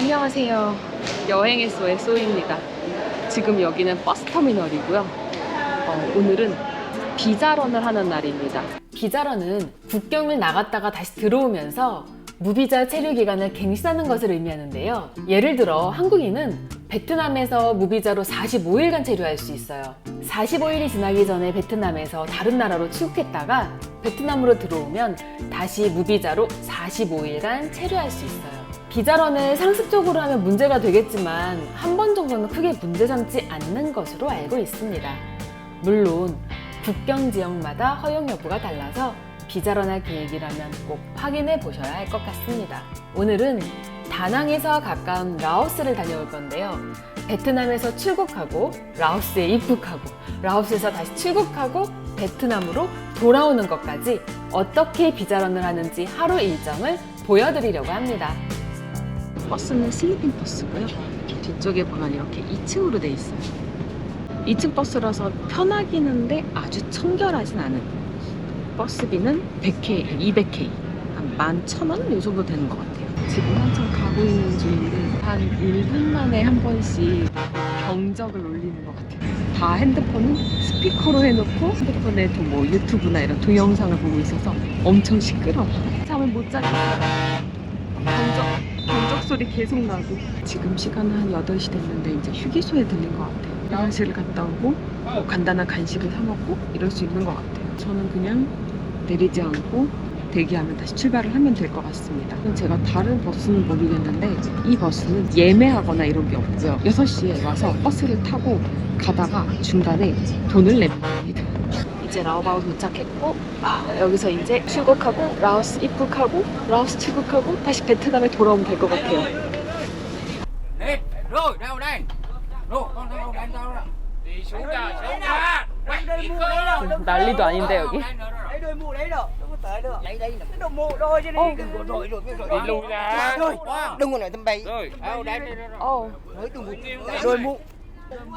안녕하세요. 여행의 소의 소입니다. 지금 여기는 버스터미널이고요. 어, 오늘은 비자런을 하는 날입니다. 비자런은 국경을 나갔다가 다시 들어오면서 무비자 체류 기간을 갱신하는 것을 의미하는데요. 예를 들어 한국인은 베트남에서 무비자로 45일간 체류할 수 있어요. 45일이 지나기 전에 베트남에서 다른 나라로 출국했다가 베트남으로 들어오면 다시 무비자로 45일간 체류할 수 있어요. 비자런을 상습적으로 하면 문제가 되겠지만 한 번 정도는 크게 문제 삼지 않는 것으로 알고 있습니다. 물론 국경 지역마다 허용 여부가 달라서 비자런할 계획이라면 꼭 확인해 보셔야 할 것 같습니다. 오늘은 다낭에서 가까운 라오스를 다녀올 건데요. 베트남에서 출국하고 라오스에 입국하고 라오스에서 다시 출국하고 베트남으로 돌아오는 것까지 어떻게 비자런을 하는지 하루 일정을 보여드리려고 합니다. 버스는 슬리핑 버스고요. 뒤쪽에 보면 이렇게 2층으로 돼 있어요. 2층 버스라서 편하긴 한데 아주 청결하진 않은 버스비는 100K, 200K, 한 11,000원? 이 정도 되는 것 같아요. 지금 한참 가고 있는 중인데 한 1분 만에 한 번씩 경적을 울리는 것 같아요. 다 핸드폰은 스피커로 해놓고 핸드폰에 뭐 유튜브나 이런 동영상을 보고 있어서 엄청 시끄러워. 잠을 못 자겠어요. 소리 계속 나고. 지금 시간은 한 8시 됐는데 이제 휴게소에 들린 것 같아요. 화장실을 갔다 오고 뭐 간단한 간식을 사 먹고 이럴 수 있는 것 같아요. 저는 그냥 내리지 않고 대기하면 다시 출발을 하면 될 것 같습니다. 제가 다른 버스는 모르겠는데 이 버스는 예매하거나 이런 게 없고요 6시에 와서 버스를 타고 가다가 중간에 돈을 됩니다 이제 라오바오 도착했고 아, 여기서 이제 출국하고 라오스 입국하고 라오스 출국하고 다시 베트남에 돌아오면 될 것 같아요. Đi, rồi, đâu đây? Rồi, con đâu đây đâu đó. Đi xuống ra, xuống ra. Quay đi cơ. 난리도 아닌데 여기. lấy đôi mũ đấy đâu không có tới được lấy đây là cái đồ mũ đôi chứ đi Ô. đừng có rồi rồi rồi Đi lùi ra. rồi đừng có nói tầm bậy Rồi, đâu đây đây đây. 어, nói đừng có đôi mũ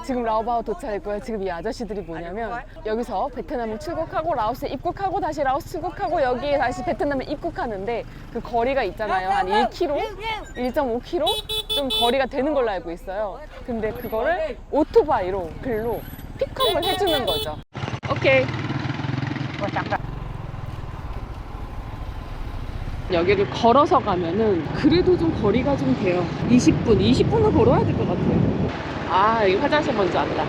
지금 라오바오 도착했고요. 지금 이 아저씨들이 뭐냐면 여기서 베트남을 출국하고 라오스에 입국하고 다시 라오스 출국하고 여기에 다시 베트남에 입국하는데 그 거리가 있잖아요. 한 1km, 1.5km 좀 거리가 되는 걸로 알고 있어요. 근데 그거를 오토바이로 글로 픽업을 해주는 거죠. 오케이. 여기를 걸어서 가면은 그래도 좀 거리가 좀 돼요. 20분, 20분은 걸어야 될 것 같아요. 아, 여기 화장실 먼저 왔다.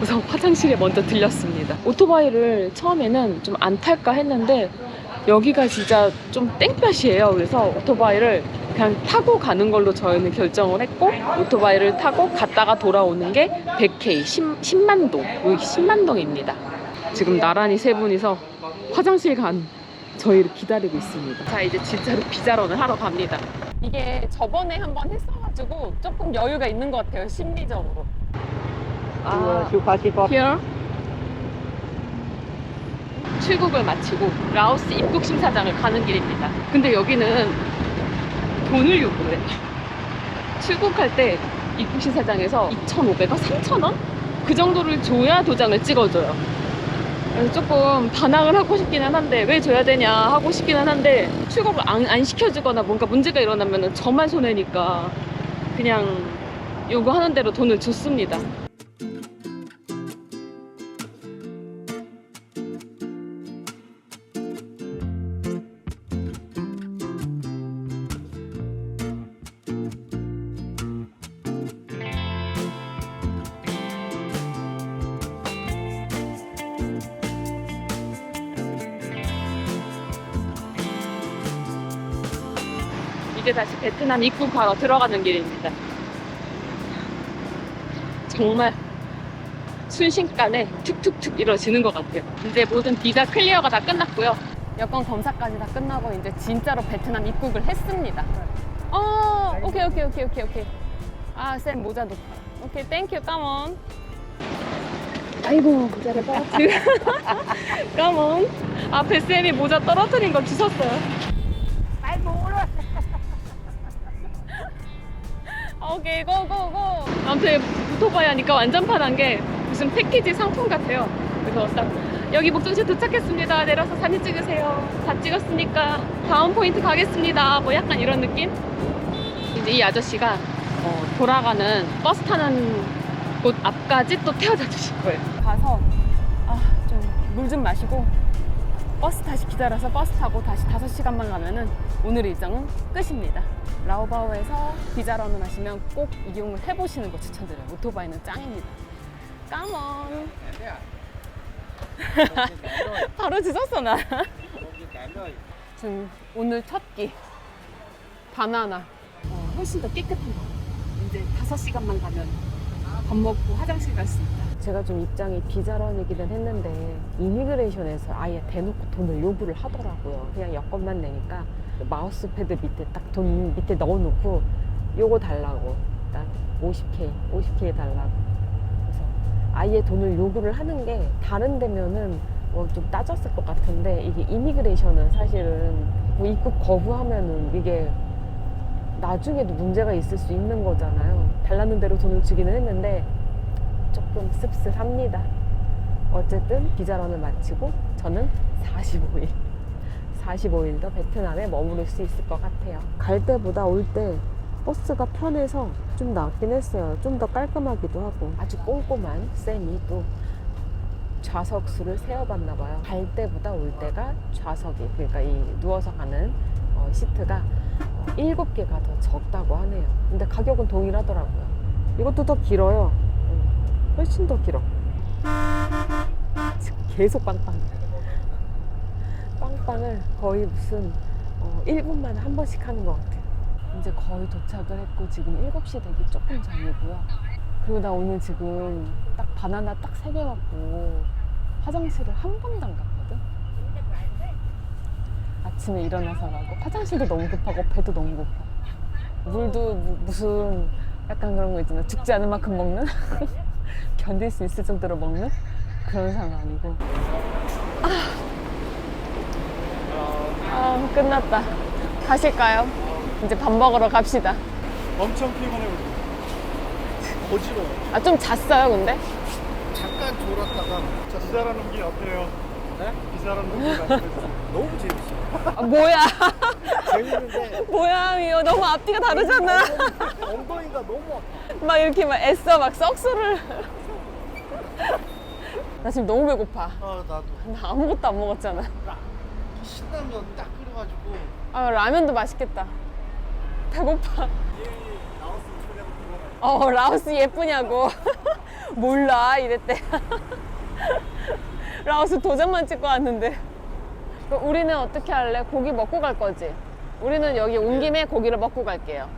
우선 화장실에 먼저 들렸습니다. 오토바이를 처음에는 좀 안 탈까 했는데 여기가 진짜 좀 땡볕이에요. 그래서 오토바이를 그냥 타고 가는 걸로 저희는 결정을 했고 오토바이를 타고 갔다가 돌아오는 게 100K, 10, 10만 동, 여기 10만 동입니다. 지금 나란히 세 분이서 화장실 간 저희를 기다리고 있습니다. 자 이제 진짜로 비자런을 하러 갑니다. 이게 저번에 한번 했 어가지고 조금 여유가 있는 것 같아요. 심리적으로. 아, khó here 출국을 마치고 라오스 입국 심사장을 가는 길입니다. 근데 여기는 돈을 요구해. 출국할 때 입국 심사장에서 2,500원, 3,000원 그 정도를 줘야 도장을 찍어줘요. 그래서 조금 반항을 하고 싶기는 한데 왜 줘야 되냐 하고 싶기는 한데 출국을 안, 안 시켜주거나 뭔가 문제가 일어나면 저만 손해니까 그냥 요구하는 대로 돈을 줬습니다. 이제 다시 베트남 입국하러 들어가는 길입니다. 정말 순식간에 툭툭툭 이루어지는 것 같아요. 이제 모든 비자 클리어가 다 끝났고요. 여권 검사까지 다 끝나고 이제 진짜로 베트남 입국을 했습니다. 어, 오케이 오케이 오케이 오케이 오케이. 아, 쌤 모자도. 오케이, 땡큐, 까몬. 아이고 모자를 빨았지. 까몬. 앞에 쌤이 모자 떨어뜨린 거 주셨어요. 오케이, 고고고. 아무튼 오토바이 하니까 완전 편한 게 무슨 패키지 상품 같아요. 그래서 딱 여기 목적지 도착했습니다. 내려서 사진 찍으세요. 다 찍었으니까 다음 포인트 가겠습니다. 뭐 약간 이런 느낌? 이 아저씨가 어, 돌아가는 버스 타는 곳 앞까지 또 태워다 주실 거예요. 가서 아, 좀 물 좀 마시고 버스 다시 기다려서 버스 타고 다시 5시간만 가면은 오늘 일정은 끝입니다. 라오바오에서 비자런을 하시면 꼭 이용을 해보시는 거 추천드려요. 오토바이는 짱입니다. 까먼. 바로 지졌어 나. 지금 오늘 첫 끼. 바나나. 어, 훨씬 더 깨끗한 거. 이제 5시간만 가면 밥 먹고 화장실 갈 수 있다. 제가 좀 입장이 비자런이기는 했는데 이미그레이션에서 아예 대놓고 돈을 요구를 하더라고요. 그냥 여권만 내니까 마우스 패드 밑에 딱 돈 밑에 넣어놓고 요거 달라고 딱 50K, 50K 달라고. 그래서 아예 돈을 요구를 하는 게 다른 데면은 뭐 좀 따졌을 것 같은데 이게 이미그레이션은 사실은 뭐 입국 거부하면은 이게 나중에도 문제가 있을 수 있는 거잖아요. 달라는 대로 돈을 주기는 했는데 조금 씁쓸합니다. 어쨌든 비자런을 마치고 저는 45일, 45일 더 베트남에 머무를 수 있을 것 같아요. 갈 때보다 올 때 버스가 편해서 좀 낫긴 했어요. 좀 더 깔끔하기도 하고 아주 꼼꼼한 쌤이 또 좌석 수를 세어봤나 봐요. 갈 때보다 올 때가 좌석이 그러니까 이 누워서 가는 어, 시트가 어, 7개가 더 적다고 하네요. 근데 가격은 동일하더라고요. 이것도 더 길어요. 음, 훨씬 더 길어. 계속 빵빵. 빵빵을 거의 무슨 어, 1분만에 한 번씩 하는 것 같아요. 이제 거의 도착을 했고 지금 7시 되기 조금 전이고요. 그리고 나 오늘 지금 딱 바나나 딱 3개 먹고 화장실을 한 번도 안 갔거든? 아침에 일어나서 가고 화장실도 너무 급하고 배도 너무 고파. 물도 무- 무슨 약간 그런 거 있잖아. 죽지 않을 만큼 먹는? 견딜 수 있을 정도로 먹는? 그런 상황이고. 아, 아 끝났다. 가실까요? 이제 밥 먹으러 갑시다. 엄청 피곤해 보여. 어지러워. 아, 좀 잤어요, 근데? 잠깐 졸았다가 자 비자란 옮기 어때요? 네? 비자란 옮기 말씀해주세요. 너무 재밌어. 아, 뭐야. 재밌는데 뭐야, 이거 너무 앞뒤가 다르잖아. 엉덩이가 너무 아파. 막 이렇게 막 애써 막 썩소를. 나 지금 너무 배고파. 아 나도 나 아무것도 안 먹었잖아. 신라면 딱 끓여가지고 아, 라면도 맛있겠다. 배고파. 어, 라오스 예쁘냐고. 몰라, 이랬대. 라오스 도장만 찍고 왔는데. 그럼 우리는 어떻게 할래? 고기 먹고 갈 거지? 우리는 여기 온 김에 고기를 먹고 갈게요.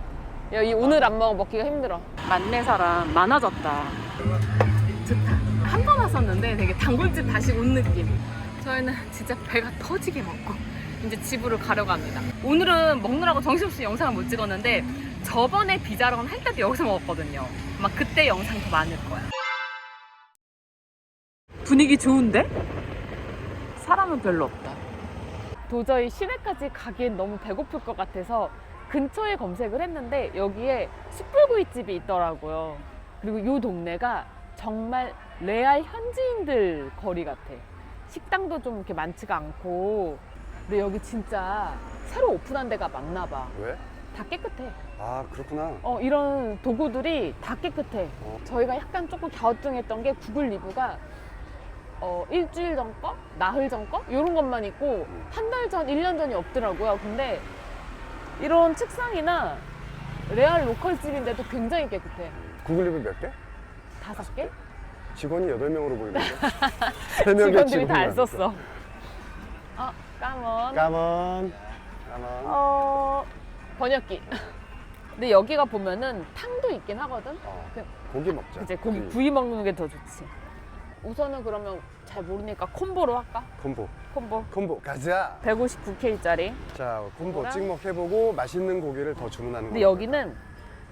여기 오늘 안 먹어 먹기가 힘들어. 만내 사람 많아졌다. 좋다. 한 번 왔었는데 되게 단골집 다시 온 느낌. 저희는 진짜 배가 터지게 먹고 이제 집으로 가려고 합니다. 오늘은 먹느라고 정신없이 영상을 못 찍었는데 저번에 비자런 할 때도 여기서 먹었거든요. 아마 그때 영상 더 많을 거야. 분위기 좋은데? 사람은 별로 없다. 도저히 시내까지 가기엔 너무 배고플 것 같아서 근처에 검색을 했는데 여기에 숯불구이집이 있더라고요. 그리고 이 동네가 정말 레알 현지인들 거리 같아. 식당도 좀 이렇게 많지가 않고. 근데 여기 진짜 새로 오픈한 데가 많나 봐. 왜? 다 깨끗해. 아 그렇구나. 어, 이런 도구들이 다 깨끗해. 어. 저희가 약간 조금 갸우뚱했던 게 구글 리뷰가 어, 일주일 전 거? 나흘 전 거? 이런 것만 있고 한 달 전, 1년 전이 없더라고요. 근데 이런 책상이나 레알 로컬 집인데도 굉장히 깨끗해. 구글 리뷰 몇 개? 다섯 개? 직원이 8명으로 보이는데. 3명의 직원들이 다 안 썼어. 어, 까먼. 까만. 까만. 어, 번역기. 근데 여기가 보면은 탕도 있긴 하거든? 어, 그- 고기 먹자. 이제 고기 구이 먹는 게 더 좋지. 우선은 그러면 잘 모르니까 콤보로 할까? 콤보. 콤보. 콤보 가자. 159K짜리. 자 콤보 이거랑- 찍먹해보고 맛있는 고기를 더 주문하는 거. 근데 여기는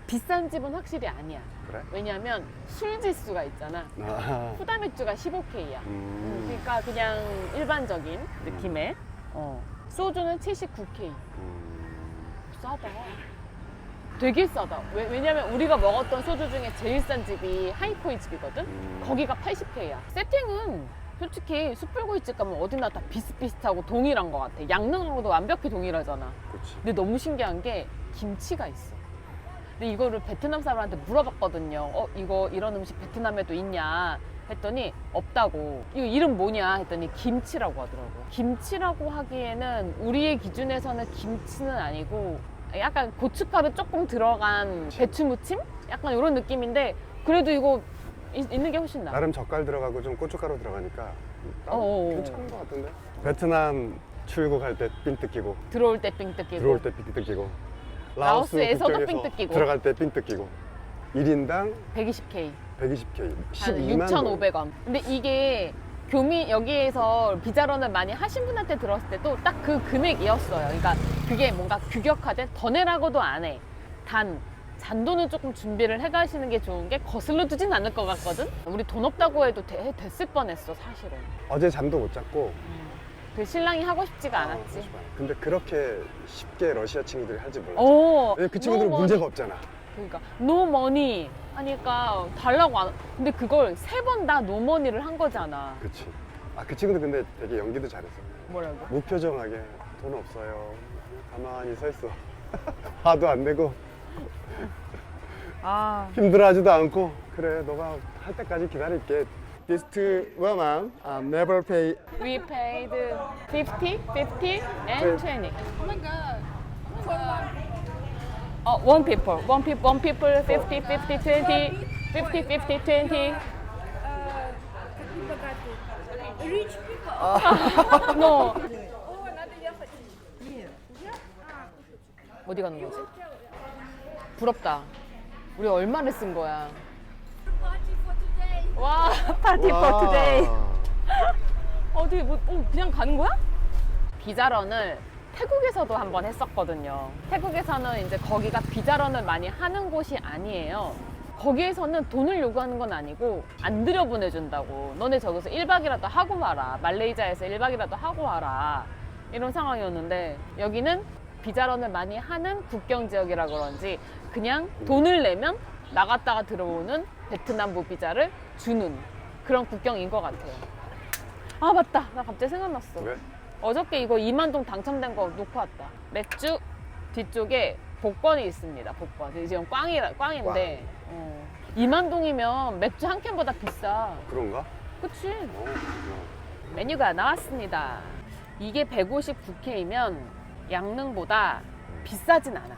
비싼 집은 확실히 아니야. 그래? 왜냐하면 술 지수가 있잖아. 아, 후다 맥주가 15K야. 음, 그러니까 그냥 일반적인 느낌의 어. 소주는 79K. 음, 싸다. 되게 싸다. 왜, 왜냐면 우리가 먹었던 소주 중에 제일 싼 집이 하이코이 집이거든? 음. 거기가 80K야. 세팅은 솔직히 숯불구이집 가면 어디나 다 비슷비슷하고 동일한 것 같아. 양능하고도 완벽히 동일하잖아. 그렇지. 근데 너무 신기한 게 김치가 있어. 근데 이거를 베트남 사람한테 물어봤거든요. 어, 이거 이런 음식 베트남에도 있냐? 했더니 없다고. 이거 이름 뭐냐? 했더니 김치라고 하더라고요. 김치라고 하기에는 우리의 기준에서는 김치는 아니고 약간 고춧가루 조금 들어간 배추 무침? 약간 이런 느낌인데 그래도 이거 있, 있는 게 훨씬 나아. 나름 젓갈 들어가고 좀 고춧가루 들어가니까 나름 어어. 괜찮은 것 같은데. 베트남 출국할 때삥 뜯기고 들어올 때 삥 뜯기고. 들어올 때삥 뜯기고 라오스에서도 국경에서 삥 뜯기고. 들어갈 때삥 뜯기고 1인당 120K. 120K 한 12만 6,500원. 근데 이게 교민 여기에서 비자런을 많이 하신 분한테 들었을 때도 딱 그 금액이었어요. 그러니까 그게 뭔가 규격화된 더 내라고도 안 해. 단 잔돈은 조금 준비를 해가시는 게 좋은 게 거슬러 두진 않을 것 같거든. 우리 돈 없다고 해도 돼- 됐을 뻔했어 사실은. 어제 잠도 못 잤고 그 신랑이 하고 싶지가 아, 않았지. 근데 그렇게 쉽게 러시아 친구들이 할지 몰랐어 오. 그 친구들은 문제가. 없잖아 그러니까 no money 하니까 달라고 안. 근데 그걸 세 번 다 no money를 한 거잖아. 그치 아 그 친구들 근데 되게 연기도 잘했어 뭐라고? 무표정하게 돈 없어요 가만히 서 있어 화도 안 내고 아. 힘들어하지도 않고 그래 너가 할 때까지 기다릴게 This two women uh, never pay We paid 50, 50 and 20. Oh my god. Oh, one people, one people, one people, 50, 50, 20, 50, 50, 20. Rich people. No. Oh, another year. 어디 가는 거지? 부럽다. 우리 얼마를 쓴 거야? Party for today. 와, 파티 for today. 어디 뭐 어, 그냥 가는 거야? 비자런을 태국에서도 한번 했었거든요. 태국에서는 이제 거기가 비자런을 많이 하는 곳이 아니에요. 거기에서는 돈을 요구하는 건 아니고 안 들여보내준다고. 너네 저기서 1박이라도 하고 와라. 말레이시아에서 1박이라도 하고 와라. 이런 상황이었는데 여기는 비자런을 많이 하는 국경 지역이라 그런지 그냥 돈을 내면 나갔다가 들어오는 베트남 무비자를 주는 그런 국경인 것 같아요. 아 맞다. 나 갑자기 생각났어. 왜? 어저께 이거 2만 동 당첨된 거 놓고 왔다. 맥주 뒤쪽에 복권이 있습니다. 복권. 지금 꽝이라 꽝인데. 어. 2만 동이면 맥주 한 캔보다 비싸. 그런가? 그치? 어, 그렇구나. 메뉴가 나왔습니다. 이게 159K면 양능보다 비싸진 않아.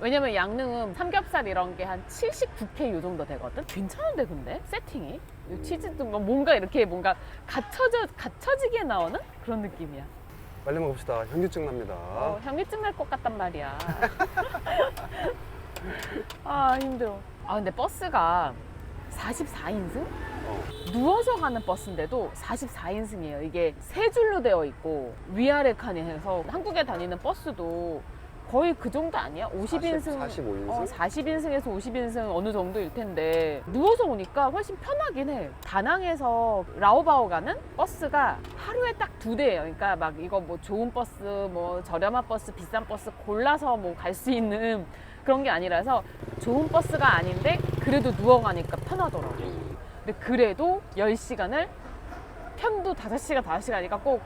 왜냐면 양능은 삼겹살 이런 게 한 79K 요 정도 되거든? 괜찮은데 근데? 세팅이? 이 치즈도 뭐 뭔가 이렇게 뭔가 갖춰져, 갖춰지게 나오는 그런 느낌이야. 빨리 먹읍시다 현기증 납니다 어, 현기증 날 것 같단 말이야. 아, 힘들어. 아, 근데 버스가 44인승? 어. 누워서 가는 버스인데도 44인승이에요. 이게 세 줄로 되어 있고 위아래 칸이 해서 한국에 다니는 버스도 거의 그 정도 아니야? 50인승. 45인승? 어, 40인승에서 50인승 어느 정도일 텐데 누워서 오니까 훨씬 편하긴 해. 다낭에서 라오바오 가는 버스가 하루에 딱 두 대예요. 그러니까 막 이거 뭐 좋은 버스, 뭐 저렴한 버스, 비싼 버스 골라서 뭐 갈 수 있는 그런 게 아니라서 좋은 버스가 아닌데 그래도 누워가니까 편하더라고. 근데 그래도 10시간을 편도 5시간, 5시간이니까 꼭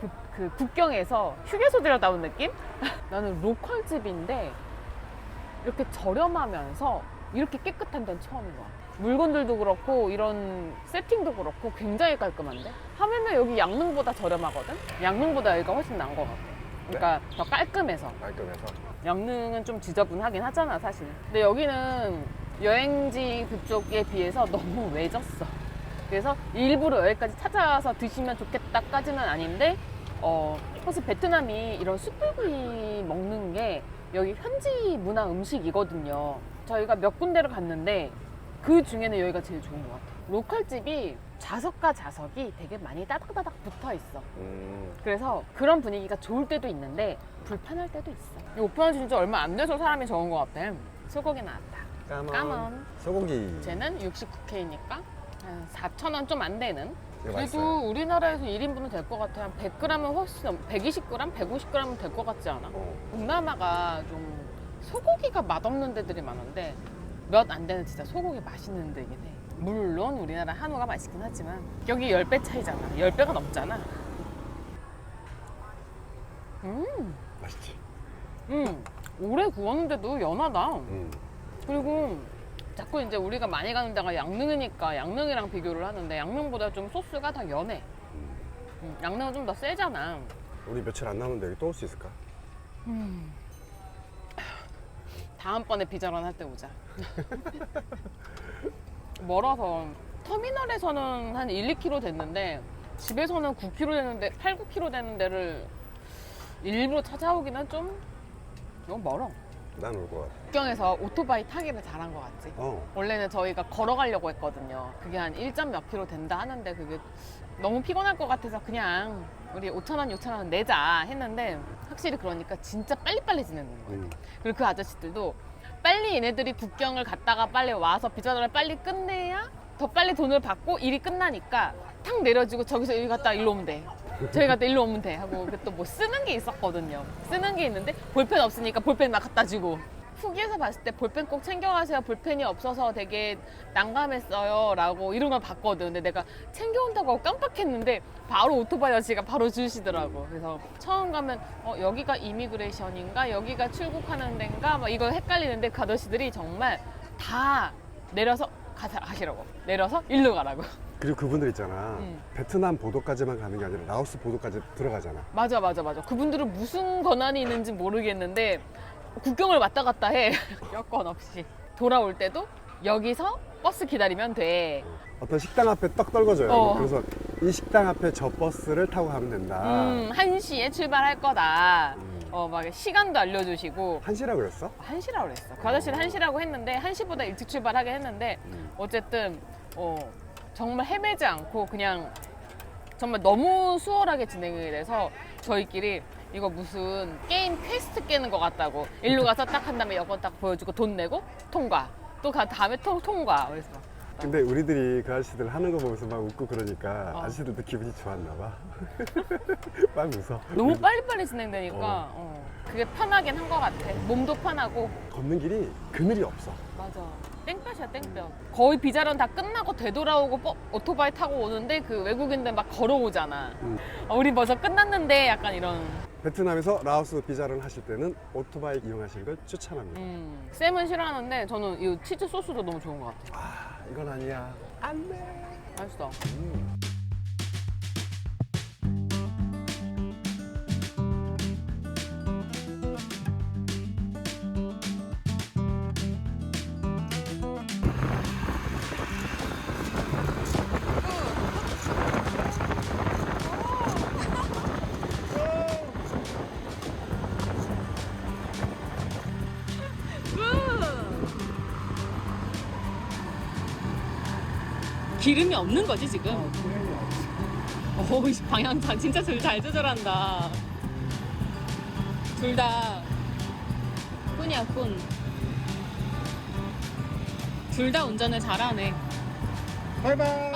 그, 그 국경에서 휴게소 들여다 온 느낌? 나는 로컬 집인데 이렇게 저렴하면서 이렇게 깨끗한 데는 처음인 것 같아. 물건들도 그렇고 이런 세팅도 그렇고 굉장히 깔끔한데? 하면은 여기 양릉보다 저렴하거든? 양릉보다 여기가 훨씬 나은 것 같아. 그러니까 더 깔끔해서. 깔끔해서 양릉은 좀 지저분하긴 하잖아, 사실. 근데 여기는 여행지 그쪽에 비해서 너무 외졌어. 그래서 일부러 여기까지 찾아와서 드시면 좋겠다까지는 아닌데, 어, 사실 베트남이 이런 숯불구이 먹는 게 여기 현지 문화 음식이거든요. 저희가 몇 군데를 갔는데 그 중에는 여기가 제일 좋은 것 같아요. 로컬집이 좌석과 좌석이 되게 많이 따닥따닥 붙어 있어. 음, 그래서 그런 분위기가 좋을 때도 있는데 불편할 때도 있어. 이 오픈한 지 진짜 얼마 안 돼서 사람이 적은 것 같아. 소고기 나왔다. 까만, 까만. 소고기 쟤는 69K니까 한 4,000원 좀 안 되는. 이거 그래도 맛있어요. 우리나라에서 1인분은 될 것 같아. 한 100g은 훨씬 넘, 120g, 150g은 될 것 같지 않아? 어. 동남아가 좀 소고기가 맛없는 데들이 많은데 몇 안 되는 진짜 소고기 맛있는 데긴 해. 물론 우리나라 한우가 맛있긴 하지만 여기 10배 차이잖아. 10배가 넘잖아. 음. 맛있지 음, 오래 구웠는데도 연하다. 음. 그리고 자꾸 이제 우리가 많이 가는 데가 양릉이니까 양릉이랑 비교를 하는데 양릉보다 좀 소스가 더 연해. 음, 양릉은 좀 더 세잖아. 우리 며칠 안 남았는데 여기 또 올 수 있을까? 다음번에 비자런 할때 오자. 멀어서 터미널에서는 한 1, 2km 됐는데 집에서는 9km 되는데 8, 9km 되는 데를 일부러 찾아오기는 좀 너무 멀어. 난 올 것 같아. 국경에서 오토바이 타기를 잘한 것 같지. 어. 원래는 저희가 걸어가려고 했거든요. 그게 한 1점 몇 킬로 된다 하는데 그게 너무 피곤할 것 같아서 그냥 우리 5천 원, 6천 원 내자 했는데 확실히 그러니까 진짜 빨리빨리 지내는 거예요. 음. 그리고 그 아저씨들도 빨리 얘네들이 국경을 갔다가 빨리 와서 비자를 빨리 끝내야 더 빨리 돈을 받고 일이 끝나니까 탁 내려지고 저기서 일 갔다 일로 오면 돼. 저희 갔다 일로 오면 돼 하고 또 뭐 쓰는 게 있었거든요. 쓰는 게 있는데 볼펜 없으니까 볼펜 막 갖다 주고. 후기에서 봤을 때 볼펜 꼭 챙겨가세요. 볼펜이 없어서 되게 난감했어요. 라고 이런 걸 봤거든. 근데 내가 챙겨온다고 하고 깜빡했는데 바로 오토바이 아저씨가 바로 주시더라고. 그래서 처음 가면 어, 여기가 이미그레이션인가? 여기가 출국하는 데인가? 막 이거 헷갈리는데 그 아저씨들이 정말 다 내려서 가시라고. 내려서 일로 가라고. 그리고 그분들 있잖아. 음. 베트남 보도까지만 가는 게 아니라 라오스 보도까지 들어가잖아. 맞아, 맞아, 맞아. 그분들은 무슨 권한이 있는지 모르겠는데 국경을 왔다 갔다 해. 여권 없이. 돌아올 때도 여기서 버스 기다리면 돼. 어떤 식당 앞에 떡 떨궈줘요. 어. 그래서 이 식당 앞에 저 버스를 타고 가면 된다. 음, 1시에 출발할 거다. 음. 어, 막 시간도 알려주시고. 한시라고 그랬어? 1시라고 그랬어. 그 아저씨는 1시라고 했는데 1시보다 일찍 출발하게 했는데 음. 어쨌든 어, 정말 헤매지 않고 그냥 정말 너무 수월하게 진행이 돼서 저희끼리 이거 무슨 게임 퀘스트 깨는 것 같다고 일로 가서 딱 한 다음에 여권 딱 보여주고 돈 내고 통과. 또 가 다음에 통, 통과. 그래서 근데 우리들이 그 아저씨들 하는 거 보면서 막 웃고 그러니까 어. 아저씨들도 기분이 좋았나 봐. 막 웃어. 너무 빨리빨리 진행되니까 어. 어, 그게 편하긴 한 것 같아 몸도 편하고 걷는 길이 그늘이 없어. 맞아. 땡볕이야, 땡볕. 거의 비자련 다 끝나고 되돌아오고 버- 오토바이 타고 오는데 그 외국인들 막 걸어오잖아. 음. 어, 우리 벌써 끝났는데 약간 이런. 베트남에서 라오스 비자를 하실 때는 오토바이 이용하시는 걸 추천합니다. 음. 쌤은 싫어하는데 저는 이 치즈 소스도 너무 좋은 것 같아. 아, 이건 아니야. 안 돼. 맛있어. 기름이 없는 거지 지금? 오, 이 방향 다 진짜 둘 잘 조절한다. 둘 다 꾼이야 꾼. 둘 다 운전을 잘하네. 바이바이.